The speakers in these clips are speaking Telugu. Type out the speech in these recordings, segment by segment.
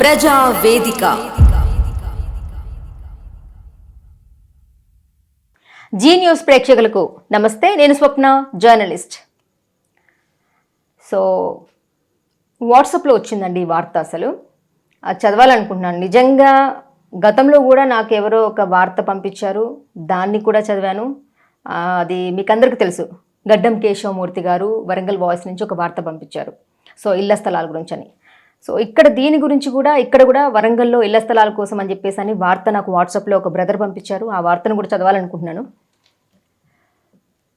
ప్రజావేదిక ప్రజా వేదిక. జీ న్యూస్ ప్రేక్షకులకు నమస్తే నేను స్వప్న జర్నలిస్ట్. సో వాట్సాప్లో వచ్చిందండి ఈ వార్త అసలు. అది చదవాలనుకుంటున్నాను. నిజంగా గతంలో కూడా నాకు ఎవరో ఒక వార్త పంపించారు. దాన్ని కూడా చదివాను. అది మీకు అందరికీ తెలుసు. గడ్డం కేశవమూర్తి గారు వరంగల్ వాయిస్ నుంచి ఒక వార్త పంపించారు. సో ఇళ్ళ స్థలాల గురించి అని. సో ఇక్కడ దీని గురించి కూడా ఇక్కడ కూడా వరంగల్లో ఇళ్ళ స్థలాల కోసం అని చెప్పేసి అని వార్త నాకు వాట్సాప్లో ఒక బ్రదర్ పంపించారు. ఆ వార్తను కూడా చదవాలనుకుంటున్నాను.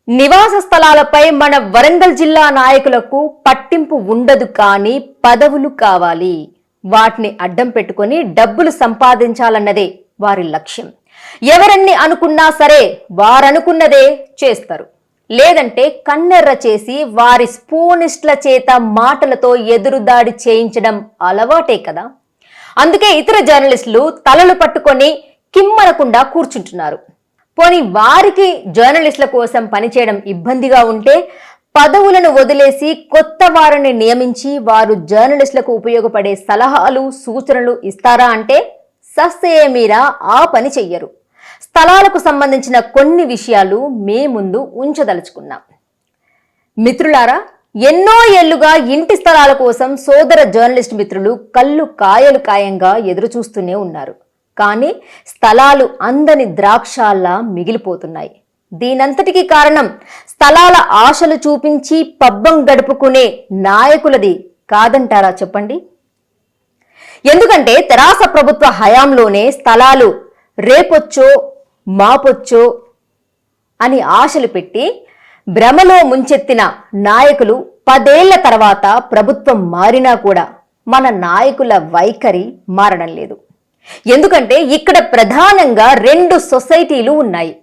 నివాస స్థలాలపై మన వరంగల్ జిల్లా నాయకులకు పట్టింపు ఉండదు కానీ పదవులు కావాలి. వాటిని అడ్డం పెట్టుకొని డబ్బులు సంపాదించాలన్నదే వారి లక్ష్యం. ఎవరన్ని అనుకున్నా సరే వారనుకున్నదే చేస్తారు. లేదంటే కన్నెర్ర చేసి వారి స్పూనిస్ట్ల చేత మాటలతో ఎదురుదాడి చేయించడం అలవాటే కదా. అందుకే ఇతర జర్నలిస్టులు తలలు పట్టుకొని కిమ్మనకుండా కూర్చుంటున్నారు. పోని వారికి జర్నలిస్టుల కోసం పనిచేయడం ఇబ్బందిగా ఉంటే పదవులను వదిలేసి కొత్త వారిని నియమించి వారు జర్నలిస్టులకు ఉపయోగపడే సలహాలు సూచనలు ఇస్తారా అంటే సస్సేమీరా ఆ పని చెయ్యరు. స్థలాలకు సంబంధించిన కొన్ని విషయాలు మే ముందు ఉంచదలుచుకున్నాం. మిత్రులారా ఎన్నో ఏళ్ళుగా ఇంటి స్థలాల కోసం సోదర జర్నలిస్ట్ మిత్రులు కళ్ళు కాయలు కాయంగా ఎదురు చూస్తూనే ఉన్నారు. కానీ స్థలాలు అందని ద్రాక్షాల్లా మిగిలిపోతున్నాయి. దీనంతటికీ కారణం స్థలాల ఆశలు చూపించి పబ్బం గడుపుకునే నాయకులది కాదంటారా చెప్పండి? ఎందుకంటే తెరాస ప్రభుత్వ హయాంలోనే స్థలాలు రేపొచ్చో మాపొచ్చో అని ఆశలు పెట్టి భ్రమలో ముంచెత్తిన నాయకులు పదేళ్ళ తర్వాత ప్రభుత్వం మారినా కూడా మన నాయకుల వైఖరి మారడం లేదు. ఎందుకంటే ఇక్కడ ప్రధానంగా రెండు సొసైటీలు ఉన్నాయి.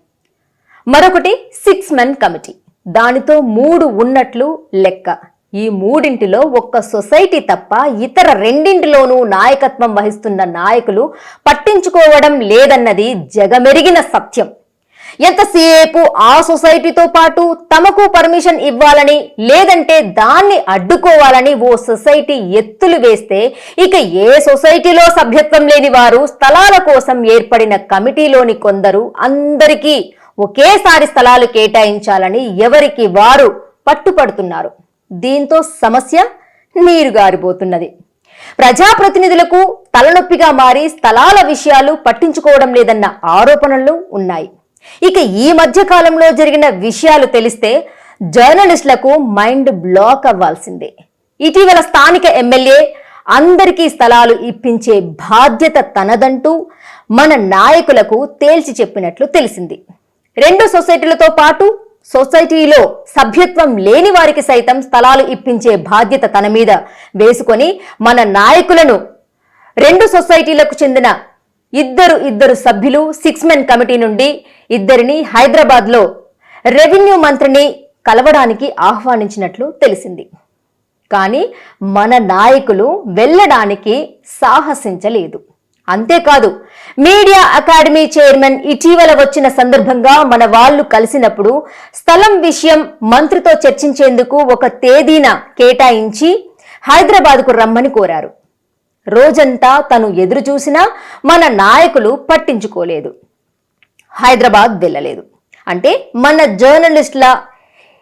మరొకటి సిక్స్ మెన్ కమిటీ. దానితో మూడు ఉన్నట్లు లెక్క. ఈ మూడింటిలో ఒక్క సొసైటీ తప్ప ఇతర రెండింటిలోనూ నాయకత్వం వహిస్తున్న నాయకులు పట్టించుకోవడం లేదన్నది జగమెరిగిన సత్యం. ఎంతసేపు ఆ సొసైటీతో పాటు తమకు పర్మిషన్ ఇవ్వాలని లేదంటే దాన్ని అడ్డుకోవాలని ఓ సొసైటీ ఎత్తులు వేస్తే ఇక ఏ సొసైటీలో సభ్యత్వం లేని వారు స్థలాల కోసం ఏర్పడిన కమిటీలోని కొందరు అందరికీ ఒకేసారి స్థలాలు కేటాయించాలని ఎవరికి వారు పట్టుపడుతున్నారు. దీంతో సమస్య నీరుగారిపోతున్నది. ప్రజాప్రతినిధులకు తలనొప్పిగా మారి స్థలాల విషయాలు పట్టించుకోవడం లేదన్న ఆరోపణలు ఉన్నాయి. ఇక ఈ మధ్య కాలంలో జరిగిన విషయాలు తెలిస్తే జర్నలిస్టులకు మైండ్ బ్లాక్ అవ్వాల్సిందే. ఇటీవల స్థానిక ఎమ్మెల్యే అందరికీ స్థలాలు ఇప్పించే బాధ్యత తనదంటూ మన నాయకులకు తేల్చి చెప్పినట్లు తెలిసింది. రెండు సొసైటీలతో పాటు సొసైటీలో సభ్యత్వం లేని వారికి సైతం స్థలాలు ఇప్పించే బాధ్యత తన మీద. వేసుకొని మన నాయకులను రెండు సొసైటీలకు చెందిన ఇద్దరు ఇద్దరు సభ్యులు సిక్స్ మెన్ కమిటీ నుండి ఇద్దరిని హైదరాబాద్లో రెవెన్యూ మంత్రిని కలవడానికి ఆహ్వానించినట్లు తెలిసింది. కానీ మన నాయకులు వెళ్ళడానికి సాహసించలేదు. అంతేకాదు మీడియా అకాడమీ చైర్మన్ ఇటీవల వచ్చిన సందర్భంగా మన వాళ్ళు కలిసినప్పుడు స్థలం విషయం మంత్రితో చర్చించేందుకు ఒక తేదీన కేటాయించి హైదరాబాద్కు రమ్మని కోరారు. రోజంతా తను ఎదురు చూసినా మన నాయకులు పట్టించుకోలేదు. హైదరాబాద్ వెళ్ళలేదు. అంటే మన జర్నలిస్టుల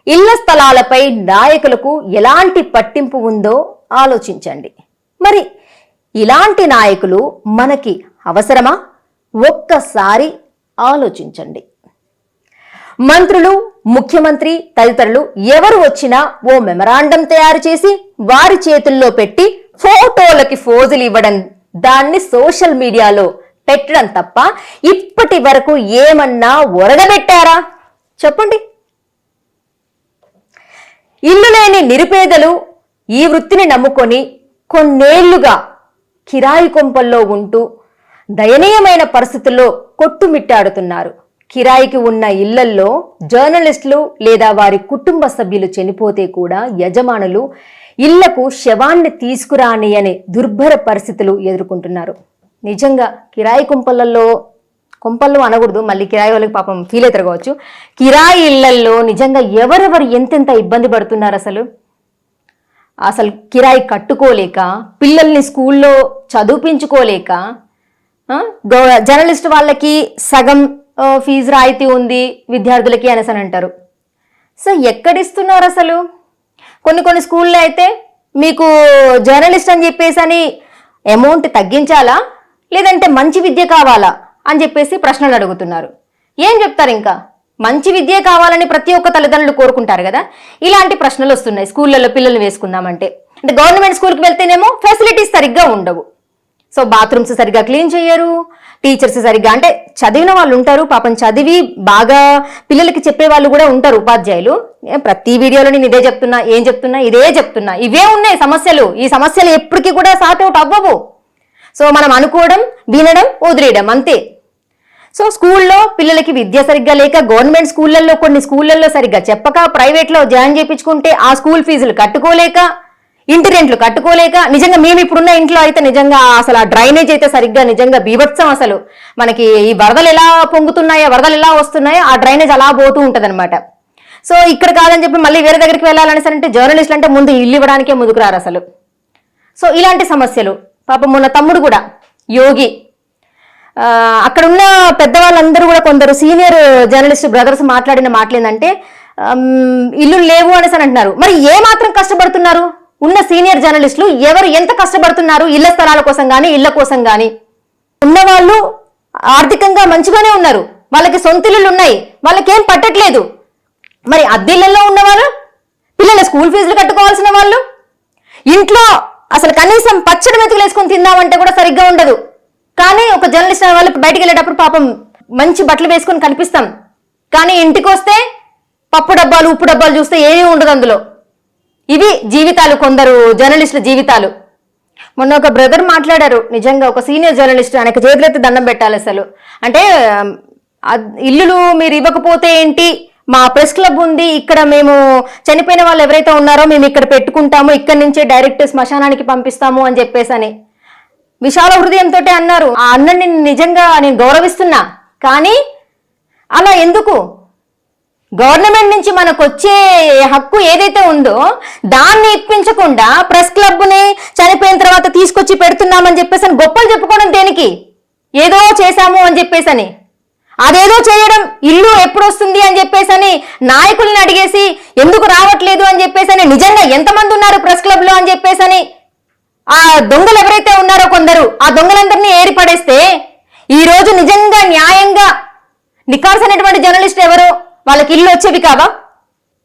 ఇళ్ళ స్థలాలపై నాయకులకు ఎలాంటి పట్టింపు ఉందో ఆలోచించండి. మరి ఇలాంటి నాయకులు మనకి అవసరమా? ఒక్కసారి ఆలోచించండి. మంత్రులు ముఖ్యమంత్రి తదితరులు ఎవరు వచ్చినా ఓ మెమరాండం తయారు చేసి వారి చేతుల్లో పెట్టి ఫోటోలకి ఫోజులు ఇవ్వడం దాన్ని సోషల్ మీడియాలో పెట్టడం తప్ప ఇప్పటి వరకు ఏమన్నా ఒరగబెట్టారా? చెప్పండి. ఇల్లు లేని నిరుపేదలు ఈ వృత్తిని నమ్ముకొని కొన్నేళ్ళుగా కిరాయి కొంపల్లో ఉంటూ దయనీయమైన పరిస్థితుల్లో కొట్టుమిట్టాడుతున్నారు. కిరాయికి ఉన్న ఇళ్ళల్లో జర్నలిస్టులు లేదా వారి కుటుంబ సభ్యులు చనిపోతే కూడా యజమానులు ఇళ్ళకు శవాన్ని తీసుకురాని అనే దుర్భర పరిస్థితులు ఎదుర్కొంటున్నారు. నిజంగా కిరాయి కుంపలలో కొంపల్లో అనకూడదు మళ్ళీ కిరాయి వాళ్ళకి పాపం ఫీల్ అవుతారు కావచ్చు. కిరాయి ఇళ్ళల్లో నిజంగా ఎవరెవరు ఎంతెంత ఇబ్బంది పడుతున్నారు అసలు? అసలు కిరాయి కట్టుకోలేక పిల్లల్ని స్కూల్లో చదివించుకోలేక గవ- జర్నలిస్ట్ వాళ్ళకి సగం ఫీజు రాయితీ ఉంది విద్యార్థులకి అనేసి అని అంటారు. సో ఎక్కడిస్తున్నారు అసలు? కొన్ని కొన్ని స్కూల్లో అయితే మీకు జర్నలిస్ట్ అని చెప్పేసి అని అమౌంట్ తగ్గించాలా? లేదంటే మంచి విద్య కావాలా? అని చెప్పేసి ప్రశ్నలు అడుగుతున్నారు. ఏం చెప్తారు ఇంకా? మంచి విద్య కావాలని ప్రతి ఒక్క తల్లిదండ్రులు కోరుకుంటారు కదా? ఇలాంటి ప్రశ్నలు వస్తున్నాయి. స్కూళ్ళల్లో పిల్లల్ని వేసుకుందామంటే. అంటే గవర్నమెంట్ స్కూల్కి వెళ్తేనేమో ఫెసిలిటీస్ సరిగ్గా ఉండవు. సో బాత్రూమ్స్ సరిగ్గా క్లీన్ చేయరు టీచర్స్ సరిగ్గా అంటే చదివిన వాళ్ళు ఉంటారు. పాపం చదివి బాగా పిల్లలకి చెప్పే వాళ్ళు కూడా ఉంటారు ఉపాధ్యాయులు. ప్రతి వీడియోలో నేను ఇదే చెప్తున్నా ఏం చెప్తున్నా ఇదే చెప్తున్నా. ఇవే ఉన్నాయి సమస్యలు. ఈ సమస్యలు ఎప్పటికీ కూడా సార్ట్ అవుట్ అవ్వవు. సో మనం అనుకోవడం వినడం వదిలేయడం అంతే. సో స్కూల్లో పిల్లలకి విద్య సరిగ్గా లేక గవర్నమెంట్ స్కూళ్ళల్లో కొన్ని స్కూళ్ళల్లో సరిగ్గా చెప్పక ప్రైవేట్లో జాయిన్ చేయించుకుంటే ఆ స్కూల్ ఫీజులు కట్టుకోలేక ఇంటి రెంట్లు కట్టుకోలేక నిజంగా మేము ఇప్పుడున్న ఇంట్లో అయితే నిజంగా అసలు ఆ డ్రైనేజ్ అయితే సరిగ్గా నిజంగా బీభత్సం అసలు. మనకి ఈ వరదలు ఎలా పొంగుతున్నాయో వరదలు ఎలా వస్తున్నాయో ఆ డ్రైనేజ్ అలా పోతూ ఉంటదన్నమాట. సో ఇక్కడ కాదని చెప్పి మళ్ళీ వేరే దగ్గరికి వెళ్ళాలని సరే అంటే జర్నలిస్టులు అంటే ముందు ఇల్లు ఇవ్వడానికే ముందుకు రారు అసలు. సో ఇలాంటి సమస్యలు. పాపం మొన్న తమ్ముడు కూడా యోగి అక్కడ ఉన్న పెద్దవాళ్ళందరూ కూడా కొందరు సీనియర్ జర్నలిస్ట్ బ్రదర్స్ మాట్లాడిన మాటలేందంటే ఇల్లు లేవు అనేసి అని అంటున్నారు. మరి ఏ మాత్రం కష్టపడుతున్నారు? ఉన్న సీనియర్ జర్నలిస్టులు ఎవరు ఎంత కష్టపడుతున్నారు? ఇళ్ళ స్థలాల కోసం కానీ ఇళ్ళ కోసం కానీ ఉన్నవాళ్ళు ఆర్థికంగా మంచిగానే ఉన్నారు. వాళ్ళకి సొంత ఇల్లులు ఉన్నాయి. వాళ్ళకేం పట్టట్లేదు. మరి అద్దెళ్ళల్లో ఉన్నవాళ్ళు? పిల్లల స్కూల్ ఫీజులు కట్టుకోవాల్సిన వాళ్ళు? ఇంట్లో అసలు కనీసం పచ్చడి మెతుకులు వేసుకొని తిందామంటే కూడా సరిగ్గా ఉండదు. కానీ ఒక జర్నలిస్ట్ అనే వాళ్ళు బయటకు వెళ్ళేటప్పుడు పాపం మంచి బట్టలు వేసుకొని కనిపిస్తాం. కానీ ఇంటికి వస్తే పప్పు డబ్బాలు ఉప్పు డబ్బాలు చూస్తే ఏమీ ఉండదు అందులో. ఇవి జీవితాలు కొందరు జర్నలిస్టుల జీవితాలు. మొన్న ఒక బ్రదర్ మాట్లాడారు నిజంగా ఒక సీనియర్ జర్నలిస్ట్ ఆయనకు చేతులైతే దండం పెట్టాలి అసలు. అంటే ఇల్లులు మీరు ఇవ్వకపోతే ఏంటి? మా ప్రెస్ క్లబ్ ఉంది ఇక్కడ మేము చనిపోయిన వాళ్ళు ఎవరైతే ఉన్నారో మేము ఇక్కడ పెట్టుకుంటాము ఇక్కడ నుంచే డైరెక్ట్ శ్మశానానికి పంపిస్తాము అని చెప్పేసి అని విశాల హృదయంతో అన్నారు. ఆ అన్నని నిజంగా నేను గౌరవిస్తున్నా. కానీ అలా ఎందుకు? గవర్నమెంట్ నుంచి మనకు వచ్చే హక్కు ఏదైతే ఉందో దాన్ని ఇప్పించకుండా ప్రెస్ క్లబ్ని చనిపోయిన తర్వాత తీసుకొచ్చి పెడుతున్నామని చెప్పేసి అని గొప్పలు చెప్పుకోవడం దేనికి? ఏదో చేశాము అని చెప్పేసి అని. అదేదో చేయడం ఇల్లు ఎప్పుడు వస్తుంది అని చెప్పేసి అని నాయకుల్ని అడిగేసి ఎందుకు రావట్లేదు అని చెప్పేసి అని. నిజంగా ఎంతమంది ఉన్నారు ప్రెస్ క్లబ్లో అని చెప్పేసి అని. ఆ దొంగలు ఎవరైతే ఉన్నారో కొందరు ఆ దొంగలందరినీ ఏర్పడేస్తే ఈ రోజు నిజంగా న్యాయంగా నికాల్సినటువంటి అనేటువంటి జర్నలిస్ట్ ఎవరో వాళ్ళకి ఇల్లు వచ్చేవి కావా?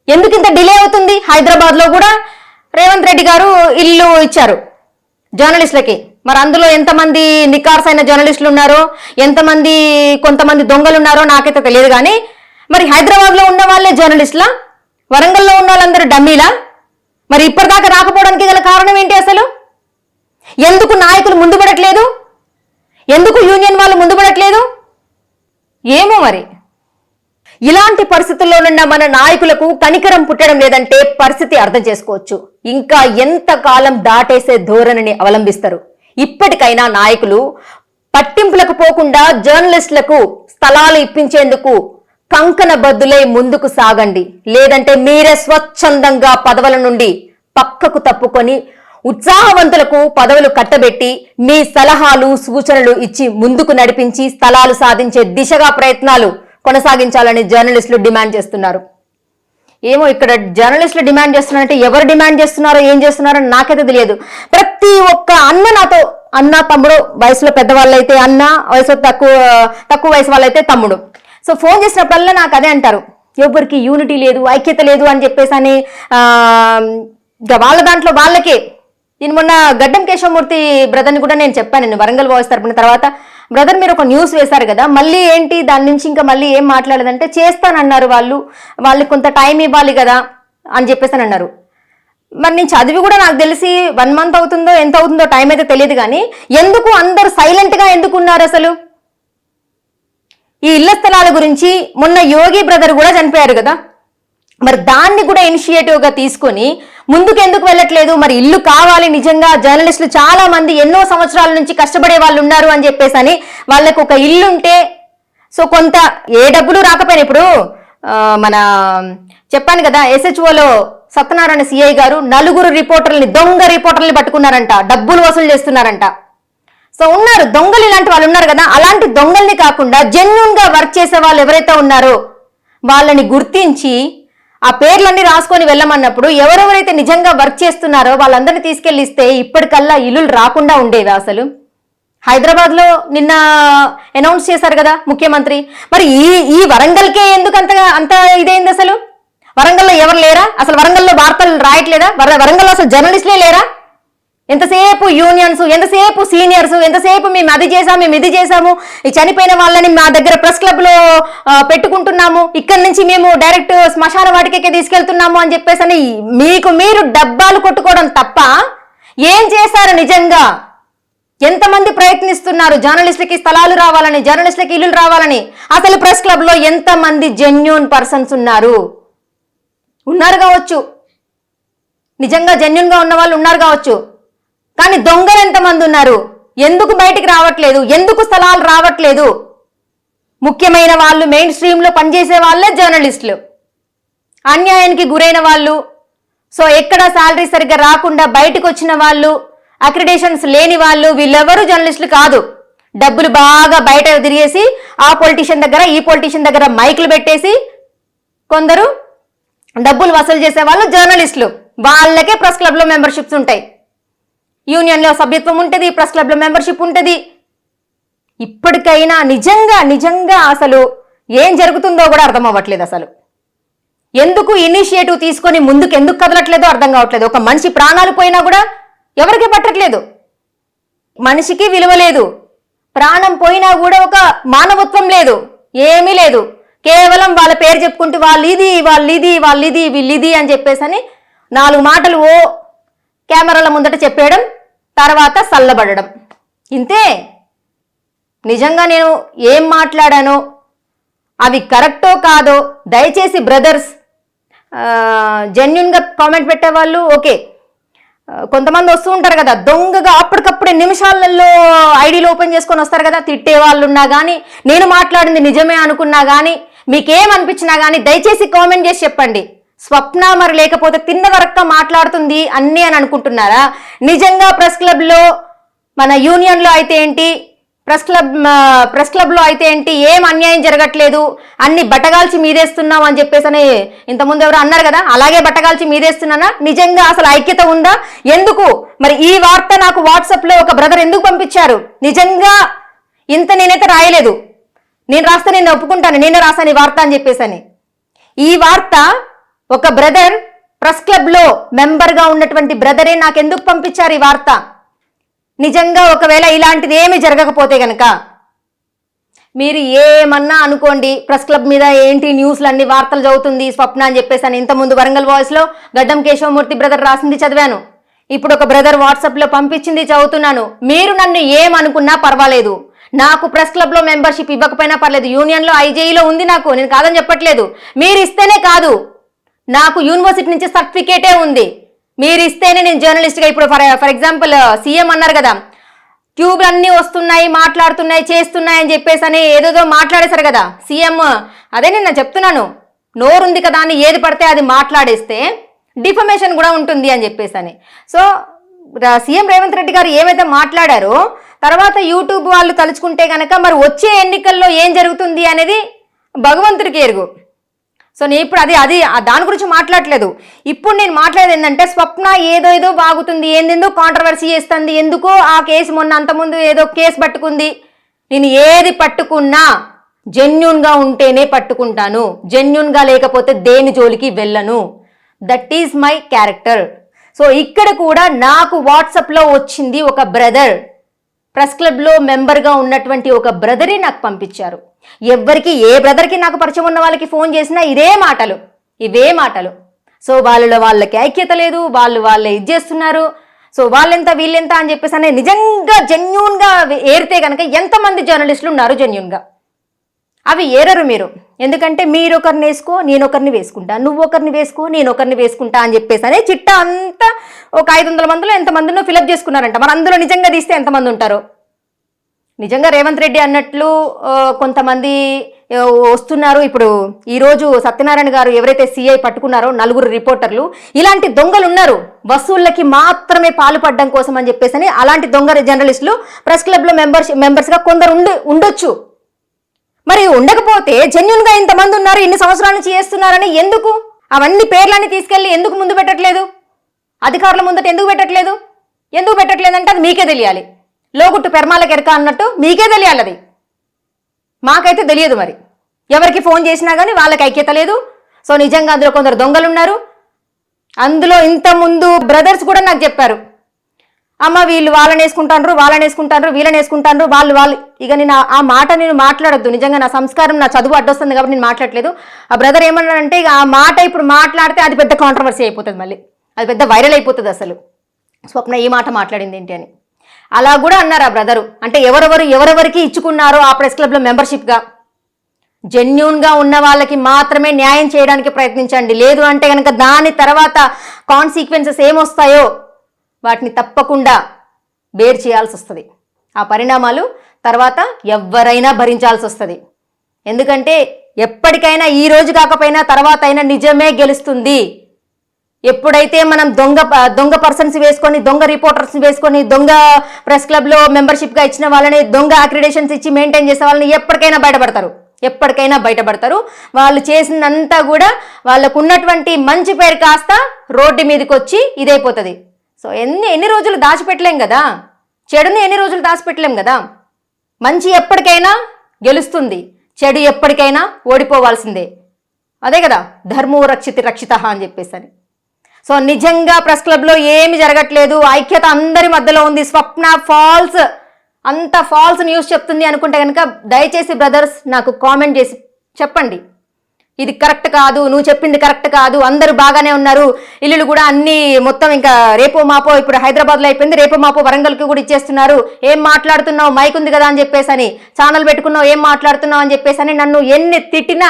ఎందుకు ఇంత డిలే అవుతుంది? హైదరాబాద్లో కూడా రేవంత్ రెడ్డి గారు ఇల్లు ఇచ్చారు జర్నలిస్టులకి. మరి అందులో ఎంతమంది నికార్స్ అయిన జర్నలిస్టులు ఉన్నారో ఎంతమంది కొంతమంది దొంగలు ఉన్నారో నాకైతే తెలియదు కానీ మరి హైదరాబాద్లో ఉన్న వాళ్ళే జర్నలిస్టులా? వరంగల్లో ఉన్న వాళ్ళందరూ డమ్మీలా? మరి ఇప్పటిదాకా రాకపోవడానికి గల కారణం ఏంటి అసలు? ఎందుకు నాయకులు ముందు పడట్లేదు ఎందుకు యూనియన్ వాళ్ళు ముందు పడట్లేదు ఏమో మరి. ఇలాంటి పరిస్థితుల్లోనున్న మన నాయకులకు కనికరం పుట్టడం లేదంటే పరిస్థితి అర్థం చేసుకోవచ్చు. ఇంకా ఎంత కాలం దాటేసే ధోరణిని అవలంబిస్తారు. ఇప్పటికైనా నాయకులు పట్టింపులకు పోకుండా జర్నలిస్టులకు స్థలాలు ఇప్పించేందుకు కంకణ బద్దులై ముందుకు సాగండి. లేదంటే మీరే స్వచ్ఛందంగా పదవుల నుండి పక్కకు తప్పుకొని ఉత్సాహవంతులకు పదవులు కట్టబెట్టి మీ సలహాలు సూచనలు ఇచ్చి ముందుకు నడిపించి స్థలాలు సాధించే దిశగా ప్రయత్నాలు కొనసాగించాలని జర్నలిస్టులు డిమాండ్ చేస్తున్నారు. ఏమో ఇక్కడ జర్నలిస్టులు డిమాండ్ చేస్తున్నారంటే ఎవరు డిమాండ్ చేస్తున్నారో ఏం చేస్తున్నారో నాకైతే తెలియదు. ప్రతి ఒక్క అన్న నాతో అన్న తమ్ముడు వయసులో పెద్దవాళ్ళు అయితే అన్న వయసులో తక్కువ తక్కువ వయసు వాళ్ళైతే తమ్ముడు. సో ఫోన్ చేసినప్పుడల్లా నాకు అదే అంటారు. ఎవరికి యూనిటీ లేదు ఐక్యత లేదు అని చెప్పేసి అని వాళ్ళ దాంట్లో వాళ్ళకే నేను మొన్న గడ్డం కేశవమూర్తి బ్రదర్ని కూడా నేను చెప్పాను నేను వరంగల్ వాయిస్ తరపున. తర్వాత బ్రదర్ మీరు ఒక న్యూస్ వేశారు కదా మళ్ళీ ఏంటి దాని నుంచి ఇంకా మళ్ళీ ఏం మాట్లాడదంటే చేస్తానన్నారు వాళ్ళు వాళ్ళకి కొంత టైం ఇవ్వాలి కదా అని చెప్పేసి అని అన్నారు. మరి నేను చదివి కూడా నాకు తెలిసి వన్ మంత్ అవుతుందో ఎంత అవుతుందో టైం అయితే తెలియదు కానీ ఎందుకు అందరు సైలెంట్గా ఎందుకు ఉన్నారు అసలు? ఈ ఇళ్ళ స్థలాల గురించి మొన్న యోగి బ్రదర్ కూడా చనిపోయారు కదా. మరి దాన్ని కూడా ఇనిషియేటివ్గా తీసుకొని ముందుకు ఎందుకు వెళ్ళట్లేదు? మరి ఇల్లు కావాలి నిజంగా. జర్నలిస్టులు చాలా మంది ఎన్నో సంవత్సరాల నుంచి కష్టపడే వాళ్ళు ఉన్నారు అని చెప్పేసి అని వాళ్ళకు ఒక ఇల్లు ఉంటే సో కొంత ఏ డబ్బులు రాకపోయినా ఇప్పుడు మన చెప్పాను కదా ఎస్హెచ్ఓలో సత్యనారాయణ సిఐ గారు నలుగురు రిపోర్టర్లని దొంగ రిపోర్టర్లు పట్టుకున్నారంట. డబ్బులు వసూలు చేస్తున్నారంట. సో ఉన్నారు దొంగలు ఇలాంటి వాళ్ళు ఉన్నారు కదా. అలాంటి దొంగల్ని కాకుండా జెన్యున్గా వర్క్ చేసే వాళ్ళు ఎవరైతే ఉన్నారో వాళ్ళని గుర్తించి ఆ పేర్లన్నీ రాసుకొని వెళ్ళమన్నప్పుడు ఎవరెవరైతే నిజంగా వర్క్ చేస్తున్నారో వాళ్ళందరినీ తీసుకెళ్ళిస్తే ఇప్పటికల్లా ఇల్లులు రాకుండా ఉండేవి అసలు. హైదరాబాద్లో నిన్న అనౌన్స్ చేశారు కదా ముఖ్యమంత్రి. మరి ఈ ఈ వరంగల్కే ఎందుకు అంత అంత ఇదైంది అసలు? వరంగల్లో ఎవరు లేరా? అసలు వరంగల్లో వార్తలు రాయట్లేదా? వర- వరంగల్లో అసలు జర్నలిస్టులే లేరా? ఎంతసేపు యూనియన్స్ ఎంతసేపు సీనియర్స్ ఎంతసేపు మేము అది చేసాము మేము ఇది చేసాము ఈ చనిపోయిన వాళ్ళని మా దగ్గర ప్రెస్ క్లబ్లో పెట్టుకుంటున్నాము ఇక్కడ నుంచి మేము డైరెక్ట్ శ్మశాన వాటికే తీసుకెళ్తున్నాము అని చెప్పేసి అని మీకు మీరు డబ్బాలు కొట్టుకోవడం తప్ప ఏం చేశారు నిజంగా? ఎంతమంది ప్రయత్నిస్తున్నారు జర్నలిస్టులకి స్థలాలు రావాలని జర్నలిస్టులకి ఇల్లులు రావాలని? అసలు ప్రెస్ క్లబ్లో ఎంతమంది జెన్యున్ పర్సన్స్ ఉన్నారు? ఉన్నారు కావచ్చు. నిజంగా జెన్యున్గా ఉన్న వాళ్ళు ఉన్నారు కావచ్చు. కానీ దొంగలు ఎంతమంది ఉన్నారు? ఎందుకు బయటికి రావట్లేదు? ఎందుకు స్థలాలు రావట్లేదు? ముఖ్యమైన వాళ్ళు మెయిన్ స్ట్రీమ్లో పనిచేసే వాళ్ళే జర్నలిస్టులు అన్యాయానికి గురైన వాళ్ళు. సో ఎక్కడ శాలరీ సరిగ్గా రాకుండా బయటకు వచ్చిన వాళ్ళు అక్రిడేషన్స్ లేని వాళ్ళు వీళ్ళెవరూ జర్నలిస్టులు కాదు. డబ్బులు బాగా బయట తిరిగేసి ఆ పొలిటీషియన్ దగ్గర ఈ పొలిటీషియన్ దగ్గర మైకులు పెట్టేసి కొందరు డబ్బులు వసూలు చేసే వాళ్ళు జర్నలిస్టులు వాళ్ళకే ప్రెస్ క్లబ్లో మెంబర్షిప్స్ ఉంటాయి. యూనియన్లో సభ్యత్వం ఉంటుంది ప్రెస్ క్లబ్లో మెంబర్షిప్ ఉంటుంది. ఇప్పటికైనా నిజంగా నిజంగా అసలు ఏం జరుగుతుందో కూడా అర్థం అవ్వట్లేదు అసలు. ఎందుకు ఇనిషియేటివ్ తీసుకొని ముందుకు ఎందుకు కదలట్లేదో అర్థం కావట్లేదు. ఒక మనిషి ప్రాణాలు పోయినా కూడా ఎవరికి పట్టట్లేదు. మనిషికి విలువ లేదు. ప్రాణం పోయినా కూడా ఒక మానవత్వం లేదు. ఏమీ లేదు. కేవలం వాళ్ళ పేరు చెప్పుకుంటూ వాళ్ళు ఇది వాళ్ళు ఇది వాళ్ళు ఇది అని చెప్పేసి అని నాలుగు మాటలు ఓ కెమెరాల ముందట చెప్పేయడం తర్వాత చల్లబడడం ఇంతే. నిజంగా నేను ఏం మాట్లాడానో? అవి కరెక్టో కాదో దయచేసి బ్రదర్స్ జెన్యున్గా కామెంట్ పెట్టేవాళ్ళు ఓకే. కొంతమంది వస్తూ ఉంటారు కదా దొంగగా అప్పటికప్పుడే నిమిషాలలో ఐడీలు ఓపెన్ చేసుకొని వస్తారు కదా తిట్టే వాళ్ళు ఉన్నా కానీ నేను మాట్లాడింది నిజమే అనుకున్నా కానీ మీకేం అనిపించినా కానీ దయచేసి కామెంట్ చేసి చెప్పండి. స్వప్న మరి లేకపోతే తిన్న వరక్క మాట్లాడుతుంది అన్నీ అని అనుకుంటున్నారా? నిజంగా ప్రెస్ క్లబ్లో మన యూనియన్లో అయితే ఏంటి? ప్రెస్ క్లబ్ ప్రెస్ క్లబ్లో అయితే ఏంటి? ఏం అన్యాయం జరగట్లేదు. అన్ని బట్టగాల్చి మీదేస్తున్నాం అని చెప్పేసి అని ఇంతకుముందు ఎవరు అన్నారు కదా అలాగే బట్టగాల్చి మీదేస్తున్నానా? నిజంగా అసలు ఐక్యత ఉందా? ఎందుకు? మరి ఈ వార్త నాకు వాట్సాప్లో ఒక బ్రదర్ ఎందుకు పంపించారు? నిజంగా ఇంత నేనైతే రాయలేదు. నేను రాస్తే నేను ఒప్పుకుంటాను. నేనే రాశాను ఈ వార్త అని చెప్పేసని ఈ వార్త ఒక బ్రదర్ ప్రెస్ క్లబ్లో మెంబర్గా ఉన్నటువంటి బ్రదరే నాకు ఎందుకు పంపించారు ఈ వార్త? నిజంగా ఒకవేళ ఇలాంటిది ఏమి జరగకపోతే గనక మీరు ఏమన్నా అనుకోండి ప్రెస్ క్లబ్ మీద ఏంటి న్యూస్లు అన్ని వార్తలు చదువుతుంది స్వప్న అని చెప్పేసి అని ఇంతకుముందు వరంగల్ వాయిస్లో గడ్డం కేశవమూర్తి బ్రదర్ రాసింది చదివాను. ఇప్పుడు ఒక బ్రదర్ వాట్సాప్లో పంపించింది చదువుతున్నాను. మీరు నన్ను ఏమనుకున్నా పర్వాలేదు. నాకు ప్రెస్ క్లబ్లో మెంబర్షిప్ ఇవ్వకపోయినా పర్లేదు. యూనియన్లో ఐజేఈలో ఉంది నాకు. నేను కాదని చెప్పట్లేదు. మీరు ఇస్తేనే కాదు. నాకు యూనివర్సిటీ నుంచి సర్టిఫికేటే ఉంది. మీరు ఇస్తేనే నేను జర్నలిస్ట్గా ఇప్పుడు ఫర్ ఫర్ ఎగ్జాంపుల్ సీఎం అన్నారు కదా ట్యూబ్లు అన్నీ వస్తున్నాయి మాట్లాడుతున్నాయి చేస్తున్నాయి అని చెప్పేసి అని ఏదేదో మాట్లాడేశారు కదా సీఎం అదే నేను చెప్తున్నాను నోరుంది కదా అని ఏది పడితే అది మాట్లాడేస్తే డిఫమేషన్ కూడా ఉంటుంది అని చెప్పేసి అని. సో సీఎం రేవంత్ రెడ్డి గారు ఏమైతే మాట్లాడారో తర్వాత యూట్యూబ్ వాళ్ళు తలుచుకుంటే కనుక మరి వచ్చే ఎన్నికల్లో ఏం జరుగుతుంది అనేది భగవంతుడికి ఎరుగు. సో నేను ఇప్పుడు అది అది దాని గురించి మాట్లాడలేదు ఇప్పుడు నేను మాట్లాడేది ఏంటంటే స్వప్న ఏదో ఏదో బాగుతుంది ఏందేందో కాంట్రవర్సీ చేస్తుంది? ఎందుకో ఆ కేసు మొన్న అంతకుముందు ఏదో కేసు పట్టుకుంది. నేను ఏది పట్టుకున్నా జెన్యున్గా ఉంటేనే పట్టుకుంటాను. జెన్యున్గా లేకపోతే దేని జోలికి వెళ్ళను. That is my character so ఇక్కడ కూడా నాకు వాట్సాప్లో వచ్చింది ఒక బ్రదర్ ప్రెస్ క్లబ్లో మెంబర్గా ఉన్నటువంటి ఒక బ్రదరే నాకు పంపించారు. ఎవ్వరికి ఏ బ్రదర్కి నాకు పరిచయం ఉన్న వాళ్ళకి ఫోన్ చేసినా ఇదే మాటలు ఇవే మాటలు. సో వాళ్ళలో వాళ్ళకి ఐక్యత లేదు వాళ్ళు వాళ్ళే ఇది చేస్తున్నారు. సో వాళ్ళెంత వీళ్ళెంత అని చెప్పేసి అనే నిజంగా జెన్యున్గా ఏరితే కనుక ఎంతమంది జర్నలిస్టులు ఉన్నారు జెన్యున్గా అవి ఏరరు మీరు. ఎందుకంటే మీరు ఒకరిని వేసుకో నేను ఒకరిని వేసుకుంటా. నువ్వు ఒకరిని వేసుకో నేను ఒకరిని వేసుకుంటా అని చెప్పేసి అనే చిట్టా అంతా ఒక ఐదు వందల మందిలో ఎంతమందినో ఫిలప్ చేసుకున్నారంట. మరి అందులో నిజంగా తీస్తే ఎంతమంది ఉంటారు? నిజంగా రేవంత్ రెడ్డి అన్నట్లు కొంతమంది వస్తున్నారు. ఇప్పుడు ఈరోజు సత్యనారాయణ గారు ఎవరైతే సీఐ పట్టుకున్నారో నలుగురు రిపోర్టర్లు ఇలాంటి దొంగలు ఉన్నారు వసూళ్ళకి మాత్రమే పాల్పడడం కోసం అని చెప్పేసి అలాంటి దొంగ జర్నలిస్టులు ప్రెస్ క్లబ్లో మెంబర్స్ మెంబర్స్గా కొందరు ఉండి ఉండొచ్చు. మరి ఉండకపోతే జెన్యున్గా ఇంతమంది ఉన్నారు ఇన్ని సంవత్సరాల నుంచి చేస్తున్నారని ఎందుకు? అవన్నీ పేర్లన్నీ తీసుకెళ్ళి ఎందుకు ముందు పెట్టట్లేదు? అధికారుల ముందట ఎందుకు పెట్టట్లేదు? ఎందుకు పెట్టట్లేదంటే అది మీకే తెలియాలి. లోగుట్టు పెర్మాలకు అన్నట్టు మీకే తెలియాలి అది. మాకైతే తెలియదు మరి. ఎవరికి ఫోన్ చేసినా కానీ వాళ్ళకి ఐక్యత లేదు. సో నిజంగా అందులో కొందరు దొంగలు ఉన్నారు అందులో ఇంత ముందు బ్రదర్స్ కూడా నాకు చెప్పారు. అమ్మ వీళ్ళు వాళ్ళని వేసుకుంటారు వాళ్ళని వేసుకుంటారు వీళ్ళని వేసుకుంటారు వాళ్ళు వాళ్ళు. ఇక నేను ఆ- మాట నేను మాట్లాడద్దు. నిజంగా నా సంస్కారం నా చదువు అడ్డొస్తుంది కాబట్టి నేను మాట్లాడలేదు ఆ బ్రదర్ ఏమన్నాడంటే ఇక ఆ మాట ఇప్పుడు మాట్లాడితే అది పెద్ద కాంట్రవర్సీ అయిపోతుంది మళ్ళీ. అది పెద్ద వైరల్ అయిపోతుంది అసలు. స్వప్న ఈ మాట మాట్లాడింది ఏంటి అని. అలా కూడా అన్నారు ఆ బ్రదరు అంటే ఎవరెవరు ఎవరెవరికి ఇచ్చుకున్నారో ఆ ప్రెస్ క్లబ్లో మెంబర్షిప్గా జెన్యున్గా ఉన్న వాళ్ళకి మాత్రమే న్యాయం చేయడానికి ప్రయత్నించండి. లేదు అంటే కనుక దాని తర్వాత కాన్సిక్వెన్సెస్ ఏమొస్తాయో వాటిని తప్పకుండా బేర్ చేయాల్సి వస్తుంది ఆ పరిణామాలు తర్వాత ఎవరైనా భరించాల్సి వస్తుంది ఎందుకంటే ఎప్పటికైనా ఈ రోజు కాకపోయినా తర్వాత అయినా నిజమే గెలుస్తుంది. ఎప్పుడైతే మనం దొంగ దొంగ పర్సన్స్ వేసుకొని దొంగ రిపోర్టర్స్ వేసుకొని దొంగ ప్రెస్ క్లబ్లో మెంబర్షిప్గా ఇచ్చిన వాళ్ళని దొంగ అక్రిడేషన్స్ ఇచ్చి మెయింటైన్ చేసే వాళ్ళని ఎప్పటికైనా బయటపడతారు. ఎప్పటికైనా బయటపడతారు. వాళ్ళు చేసినంతా కూడా వాళ్ళకు ఉన్నటువంటి మంచి పేరు కాస్త రోడ్డు మీదకి వచ్చి ఇదైపోతుంది. సో ఎన్ని ఎన్ని రోజులు దాచిపెట్టలేం కదా? చెడుని ఎన్ని రోజులు దాచిపెట్టలేం కదా? మంచి ఎప్పటికైనా గెలుస్తుంది చెడు ఎప్పటికైనా ఓడిపోవాల్సిందే. అదే కదా ధర్మో రక్షితి రక్షిత అని చెప్పేసి సో నిజంగా ప్రెస్ క్లబ్లో ఏమి జరగట్లేదు ఐక్యత అందరి మధ్యలో ఉంది స్వప్న ఫాల్స్ అంత ఫాల్స్ న్యూస్ చెప్తుంది అనుకుంటే కనుక దయచేసి బ్రదర్స్ నాకు కామెంట్ చేసి చెప్పండి. ఇది కరెక్ట్ కాదు నువ్వు చెప్పింది కరెక్ట్ కాదు అందరూ బాగానే ఉన్నారు. ఇల్లులు కూడా అన్ని మొత్తం ఇంకా రేపో మాపో ఇప్పుడు హైదరాబాద్లో అయిపోయింది రేపో మాపో వరంగల్కి కూడా ఇచ్చేస్తున్నారు. ఏం మాట్లాడుతున్నావు? మైక్ ఉంది కదా అని చెప్పేసి అని ఛానల్ పెట్టుకున్నావు ఏం మాట్లాడుతున్నావు అని చెప్పేసి అని నన్ను ఎన్ని తిట్టినా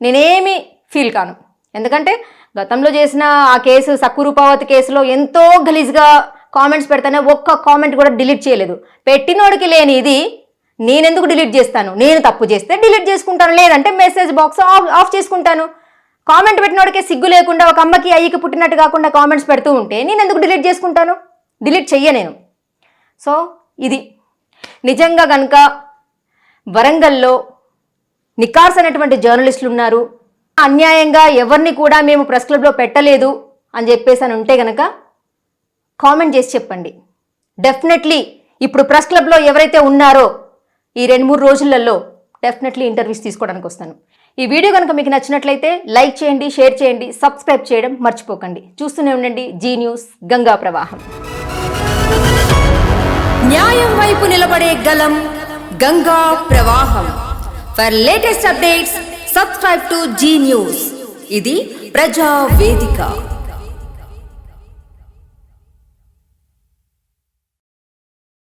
నేనేమి ఫీల్ కాను. ఎందుకంటే గతంలో చేసిన ఆ కేసు సక్కురూపావతి కేసులో ఎంతో గలీజ్గా కామెంట్స్ పెడతానే ఒక్క కామెంట్ కూడా డిలీట్ చేయలేదు. పెట్టినోడికి లేని ఇది నేనెందుకు డిలీట్ చేస్తాను? నేను తప్పు చేస్తే డిలీట్ చేసుకుంటాను. లేదంటే మెసేజ్ బాక్స్ ఆఫ్ ఆఫ్ చేసుకుంటాను. కామెంట్ పెట్టినోడికే సిగ్గు లేకుండా ఒక అమ్మకి అయ్యికి పుట్టినట్టు కాకుండా కామెంట్స్ పెడుతూ ఉంటే నేను ఎందుకు డిలీట్ చేసుకుంటాను? డిలీట్ చెయ్య నేను. సో ఇది. నిజంగా కనుక వరంగల్లో నికార్స్ అనేటువంటి జర్నలిస్టులు ఉన్నారు. అన్యాయంగా ఎవరిని కూడా మేము ప్రెస్ క్లబ్లో పెట్టలేదు అని చెప్పేసి అని ఉంటే కనుక కామెంట్ చేసి చెప్పండి. డెఫినెట్లీ ఇప్పుడు ప్రెస్ క్లబ్లో ఎవరైతే ఉన్నారో ఈ రెండు మూడు రోజులలో డెఫినెట్లీ ఇంటర్వ్యూస్ తీసుకోవడానికి వస్తాను. ఈ వీడియో కనుక మీకు నచ్చినట్లయితే లైక్ చేయండి షేర్ చేయండి సబ్స్క్రైబ్ చేయడం మర్చిపోకండి. చూస్తూనే ఉండండి. జీ న్యూస్ గంగా ప్రవాహం. న్యాయం వైపు నిలబడే గలం గంగా ప్రవాహం. For latest updates subscribe to Zee news ఇది ప్రజా వేదిక.